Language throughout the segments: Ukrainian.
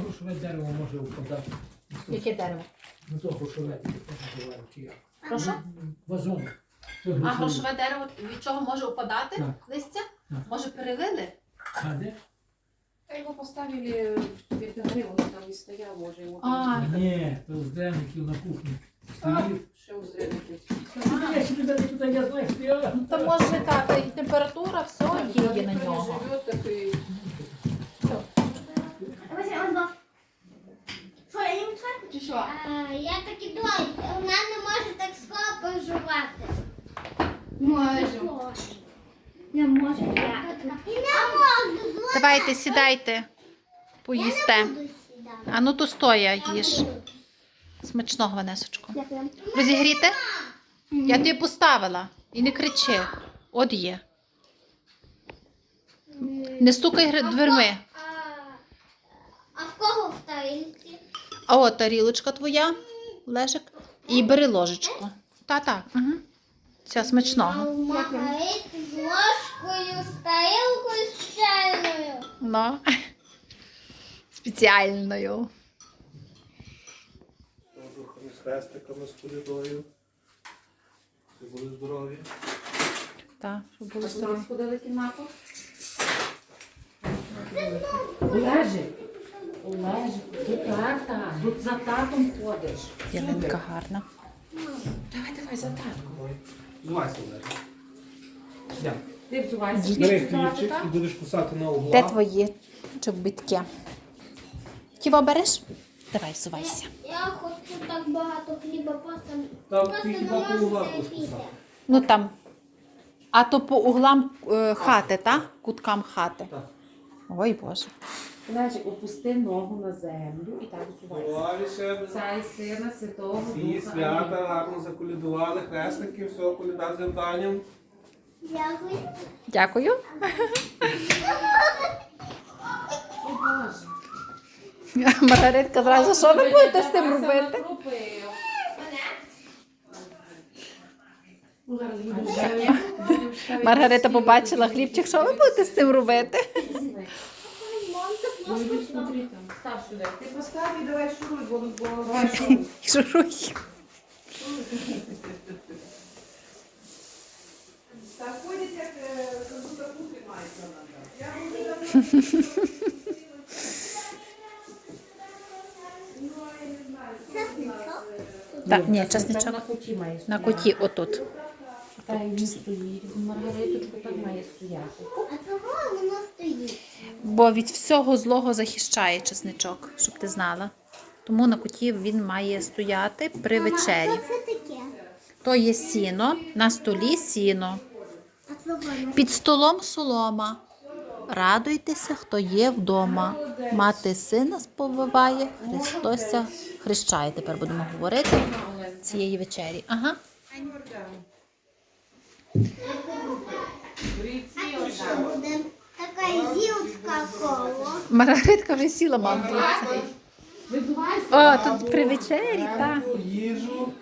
грошове дерево може впадати. Яке дерево? Ну то грошове, таке називають, чи як? Прошу? Вазон. То А грошове. дерево від чого може упадати? Так. Листя? Так. Може перевили? А де? А Его поставили в вертогрі, воно там і стояв, може його. А, Ні, то з дреників на кухні. А, Стоїть. ще у зеленки. Я ще туди, туди, я знаю, що я. то може так, і температура, все діє на нього. Живет, так і... Що, я їм цверку чи що? Я так і думаю, вона не може так скоро жувати. Можу. Не можу. Я. І не можу. зла- Давайте, сідайте, поїсте. Не буду сідати. А ну то стоя їж. Смачного, Ванесочко. Дякую. Розігріти? Я тобі поставила. І не кричи. От є. Не стукай гри- дверми. А, а в кого в тарілці? А от тарілочка твоя, Лежик. І бери ложечку. Та-та. Угу. Все, смачного. в з ложкою, з тарілкою спеціальною. Ну. Спеціальною. з хрестиками, з колідою. Всі були здорові. Так, щоб було А у ти тут за татом ходиш. Ялинка гарна. Давай, давай, за татком. Зувайся, Олег. Я. Ти взувайся. Бери хлібчик і будеш кусати на угла. Де твої чобітки? Ківо береш? Давай, всувайся. Я хочу так багато хліба, просто, Там просто ти не хіба по можу будеш кусати. Ну там. А то по углам е, хати, так? Куткам хати. Так. Ой Боже. Олежик, опусти ногу на землю і так взувайся. Ця і сина Святого Всі свята гарно заколідували, хрестики, все, коліда з завданням. Дякую. Дякую. О, Боже. Маргаритка зразу, що ви будете з тим робити? Маргарита побачила хлібчик, що ви будете з цим робити? Ну, іди смотри там. Став сюди. Ти постав і давай шуруй, бо бо- давай шуруй. Шуруй. Так ходять, як е, кухи мається надо. Чесничок. Так, ні, Так чесничок. на куті має На куті отут. Так, він стоїть. Маргариточку так має стояти. А воно стоїть? Бо від всього злого захищає чесничок, щоб ти знала. Тому на куті він має стояти при Мама, вечері. Що це таке? То є сіно, на столі сіно. Під столом солома. Радуйтеся, хто є вдома. Мати сина сповиває, Христося хрещає. Тепер будемо говорити цієї вечері. Ага. Що буде? Така гілка коло. Маргаритка вже сіла, мам. О, тут при вечері, так. Їжу.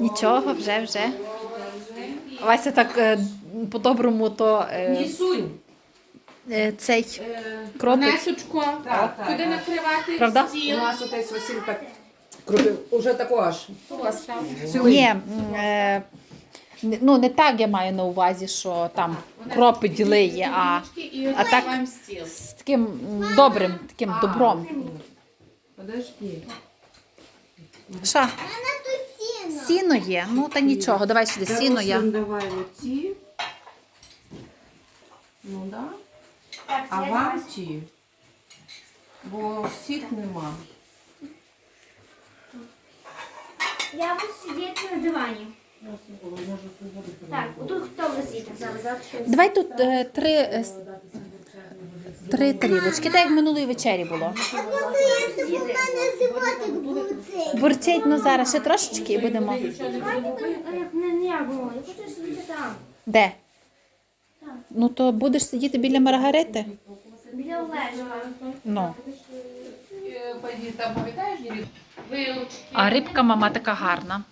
Нічого, вже, вже. Вася так е, по-доброму то е, Нісунь. е, цей кропить. Несочко, Так, так, куди накривати Правда? У нас отець Василь так кропив. Уже тако аж. Ні, ну не так я маю на увазі, що там кропи ділиє, а а так- з таким добрим, таким добром. Подожди. Що? Сіно. Сіно є. Ну та нічого, давай сюди сіно я. Давай оці. Ну да. А вам ті? Бо всіх нема. Я буду сидіти на дивані. Так, хто Давай тут е, три, е, с- три тарілочки, так як минулої вечері було. А мене животик був цей. Бурчить, ну зараз ще трошечки і будемо. Як не ніяк було. Я хочу сидіти там. Де? Ну то будеш сидіти біля Маргарити? Біля лежа. Ну. Е, Пойди, там пам'ятаєш, Вилучки. А рибка мама така гарна.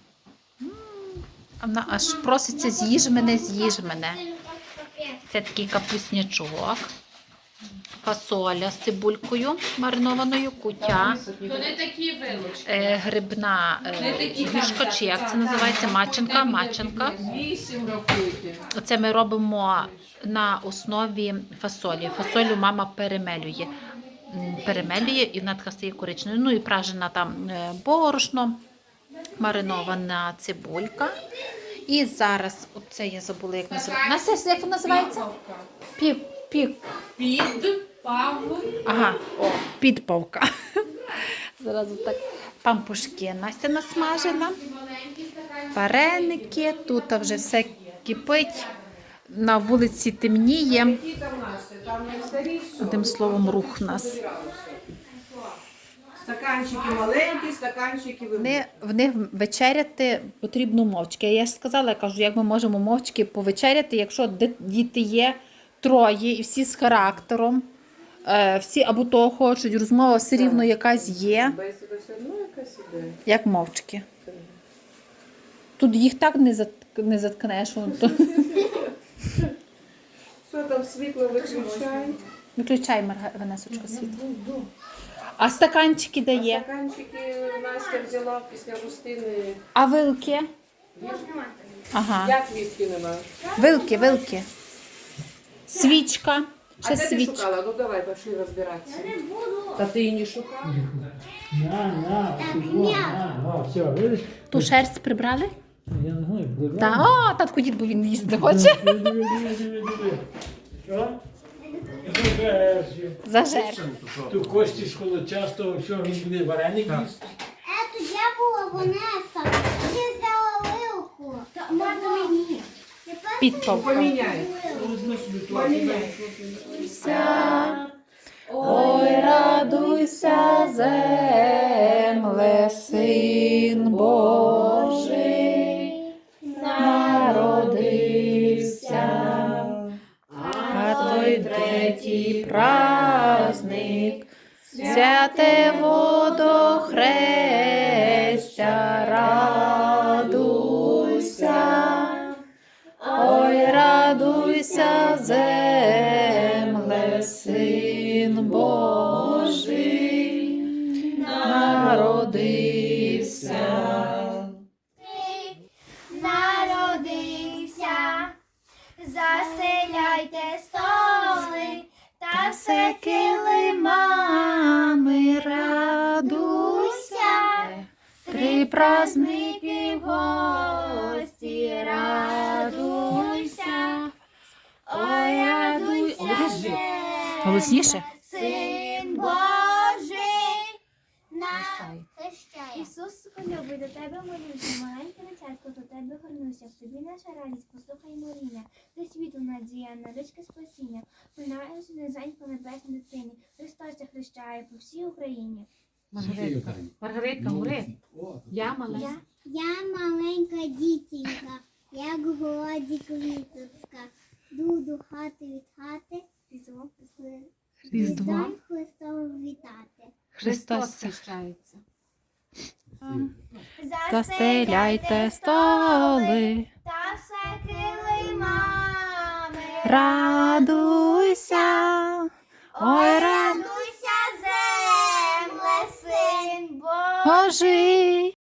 Вона аж проситься з'їж мене, з'їж мене. Це такий капуснячок. фасоля з цибулькою маринованою, кутя, е, грибна е, юшка, чи як це називається, маченка, маченка. Оце ми робимо на основі фасолі. Фасолю мама перемелює. Перемелює і вона така стає коричневою. Ну і пражена там е, борошно, маринована цибулька. І зараз, оце я забула, як називається. Як називається? Пів, пів. Під пав. Ага, підпавка. Зараз так пампушки Настя насмажена. Вареники, тут вже все кипить. На вулиці темніє. Одним словом, рух у нас. Стаканчики маленькі, стаканчики великі. В них вечеряти потрібно мовчки. Я ж сказала, я кажу, як ми можемо мовчки повечеряти, якщо діти є троє і всі з характером, е, всі або того хочуть, розмова все рівно якась є, Бесіда все одно якась іде. як мовчки. Тут їх так не, зат, не заткнеш. Що там світло виключай? Виключай, Марга... Ванесочка, світло. А стаканчики А дає. стаканчики Настя взяла після гостини. А вилки? Ага. Як квітки немає? Вилки, вилки. Свічка. А Ще де ти свічка. шукала? Ну давай, пошли розбиратися. Та ти її не шукала? На, на, пішло, на, о, все, видиш? Ту шерсть прибрали? Я не знаю. Та, о, татку дід, бо він їсти хоче. Диви, диви, диви, диви. Що? Зажерші. За жерх. Ту кості ж коли часто, що він буде вареник їсти. Ето я була Вонеса. Я взяла вилку. Можна мені. Підпавка. Поміняй. Поміняй. Ой, радуйся, земле, син Божий, третій праздник, святе водохрестя, все килимами радуйся, три праздники гості радуйся. Ой, радуй. радуйся, Голосніше. Син Божий, наш Хрещає. Ісусику любий, до тебе молюся, маленьке дитятко, до тебе горнуся, в тобі наша радість, послухай моління, ти світу надія, наричка спасіння, Пильнаюся низенько небесній дитині, Христос хрещає по всій Україні. Маргаритка. Маргаритка, говори. Я маленька. Я маленька дітінка, як городі квіточка. Йду хати від хати, Різдво. Христом вітати. Христос. хрещається. Застеляйте столи, радуйся. Ой, радуйся, земле, син Божий.